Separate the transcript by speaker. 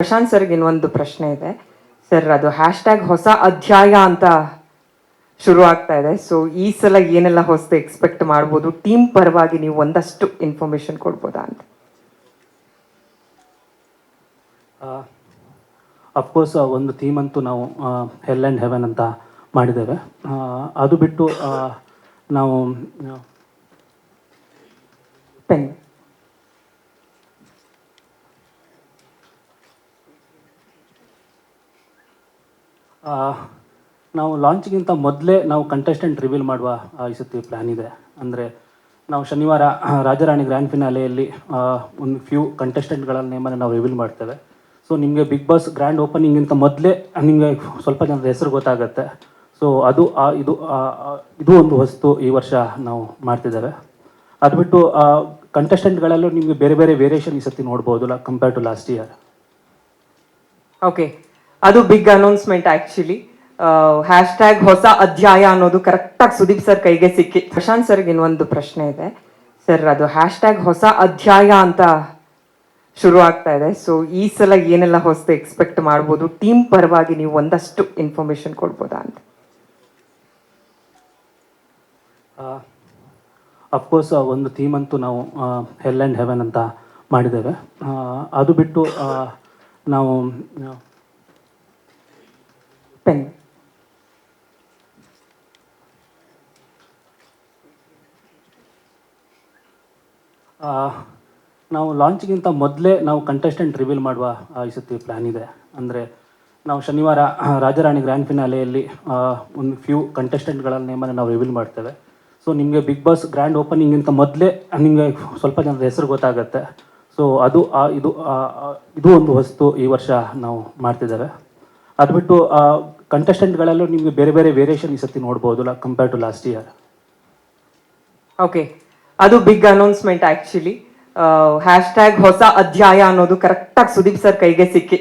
Speaker 1: Prashant sir ಇನ್ನೊಂದು ಪ್ರಶ್ನೆ ಇದೆ. ಸರ್ ಅದು ಹ್ಯಾಶ್ ಟ್ಯಾಗ್ ಹೊಸ ಅಧ್ಯಾಯ ಅಂತ ಶುರು ಆಗ್ತಾ ಇದೆ. ಸೊ ಈ ಸಲ ಏನೆಲ್ಲ ಹೊಸದು ಎಕ್ಸ್ಪೆಕ್ಟ್ ಮಾಡ್ಬೋದು? ಟೀಮ್ ಪರವಾಗಿ ನೀವು ಒಂದಷ್ಟು ಇನ್ಫಾರ್ಮೇಶನ್ ಕೊಡ್ಬೋದಾ ಅಂತ.
Speaker 2: ಅಫ್ಕೋರ್ಸ್ ಒಂದು ಥೀಮ್ ಅಂತೂ ನಾವು ಹೆಲ್ ಆ್ಯಂಡ್ ಹೆವೆನ್ ಅಂತ ಮಾಡಿದ್ದೇವೆ. ಅದು ಬಿಟ್ಟು ನಾವು
Speaker 1: ಪೆನ್
Speaker 2: ನಾವು ಲಾಂಚ್ಗಿಂತ ಮೊದಲೇ ನಾವು ಕಂಟೆಸ್ಟೆಂಟ್ ರಿವೀಲ್ ಮಾಡುವ ಈ ಸತಿ ಪ್ಲ್ಯಾನ್ ಇದೆ. ಅಂದರೆ ನಾವು ಶನಿವಾರ ರಾಜರಾಣಿ ಗ್ರ್ಯಾಂಡ್ ಫಿನಾಲೆಯಲ್ಲಿ ಒಂದು ಫ್ಯೂ ಕಂಟೆಸ್ಟೆಂಟ್ಗಳ ನೇಮನ್ನು ನಾವು ರಿವೀಲ್ ಮಾಡ್ತೇವೆ. ಸೊ ನಿಮಗೆ ಬಿಗ್ ಬಾಸ್ ಗ್ರ್ಯಾಂಡ್ ಓಪನಿಂಗಿಂತ ಮೊದಲೇ, ನಿಮಗೆ ಸ್ವಲ್ಪ ಜನರ ಹೆಸರು ಗೊತ್ತಾಗುತ್ತೆ. ಸೊ ಅದು ಇದು ಇದು ಒಂದು ವಸ್ತು ಈ ವರ್ಷ ನಾವು ಮಾಡ್ತಿದ್ದೇವೆ. ಅದು ಬಿಟ್ಟು ಕಂಟೆಸ್ಟೆಂಟ್ಗಳಲ್ಲೂ ನಿಮಗೆ ಬೇರೆ ಬೇರೆ ವೇರಿಯೇಷನ್ ಈ ಸತಿ ನೋಡ್ಬೋದು compare to last year
Speaker 1: okay ಅದು big announcement actually hashtag ಹೊಸ ಅಧ್ಯಾಯ ಅನ್ನೋದು ಕರೆಕ್ಟಾಗಿ ಸುದೀಪ್ ಸರ್ ಕೈಗೆ ಸಿಕ್ಕಿ ಪ್ರಶಾಂತ್ ಸರ್ಗೆ ಇನ್ನೊಂದು ಪ್ರಶ್ನೆ ಇದೆ. ಸರ್ ಅದು ಹ್ಯಾಶ್ ಟ್ಯಾಗ್ ಹೊಸ ಅಧ್ಯಾಯ ಅಂತ ಶುರು ಆಗ್ತಾ ಇದೆ. ಸೊ ಈ ಸಲ ಏನೆಲ್ಲ ಹೊಸದು ಎಕ್ಸ್ಪೆಕ್ಟ್ ಮಾಡ್ಬೋದು? ಟೀಮ್ ಪರವಾಗಿ ನೀವು ಒಂದಷ್ಟು ಇನ್ಫಾರ್ಮೇಶನ್ ಕೊಡ್ಬೋದಾ ಅಂತ.
Speaker 2: ಅಫ್ಕೋರ್ಸ್ ಒಂದು ಥೀಮ್ ಅಂತೂ ನಾವು ಹೆಲ್ ಆ್ಯಂಡ್ ಹೆವೆನ್ ಅಂತ ಮಾಡಿದ್ದೇವೆ. ಅದು ಬಿಟ್ಟು ನಾವು
Speaker 1: ಪೆನ್
Speaker 2: ನಾವು ಲಾಂಚ್ಗಿಂತ ಮೊದಲೇ ನಾವು ಕಂಟೆಸ್ಟೆಂಟ್ ರಿವೀಲ್ ಮಾಡುವ ಈ ಸತಿ ಪ್ಲ್ಯಾನ್ ಇದೆ. ಅಂದರೆ ನಾವು ಶನಿವಾರ ರಾಜರಾಣಿ ಗ್ರ್ಯಾಂಡ್ ಫಿನಾಲೆಯಲ್ಲಿ ಒಂದು ಫ್ಯೂ ಕಂಟೆಸ್ಟೆಂಟ್ಗಳ ನೇಮನ್ನು ನಾವು ರಿವೀಲ್ ಮಾಡ್ತೇವೆ. ಸೊ ನಿಮಗೆ ಬಿಗ್ ಬಾಸ್ ಗ್ರ್ಯಾಂಡ್ ಓಪನಿಂಗಿಂತ ಮೊದಲೇ ನಿಮಗೆ ಸ್ವಲ್ಪ ಜನರ ಹೆಸರು ಗೊತ್ತಾಗುತ್ತೆ. ಸೊ ಅದು ಇದು ಇದು ಒಂದು ವಸ್ತು ಈ ವರ್ಷ ನಾವು ಮಾಡ್ತಿದ್ದೇವೆ. ಅದು ಬಿಟ್ಟು ಕಂಟೆಸ್ಟೆಂಟ್ಗಳಲ್ಲೂ ನಿಮಗೆ ಬೇರೆ ಬೇರೆ ವೇರಿಯೇಷನ್ ಈ ಸತಿ ನೋಡ್ಬೋದು compare to last year
Speaker 1: okay ಅದು big announcement actually hashtag ಹೊಸ ಅಧ್ಯಾಯ ಅನ್ನೋದು ಕರೆಕ್ಟಾಗಿ ಸುದೀಪ್ ಸರ್ ಕೈಗೆ ಸಿಕ್ಕಿ.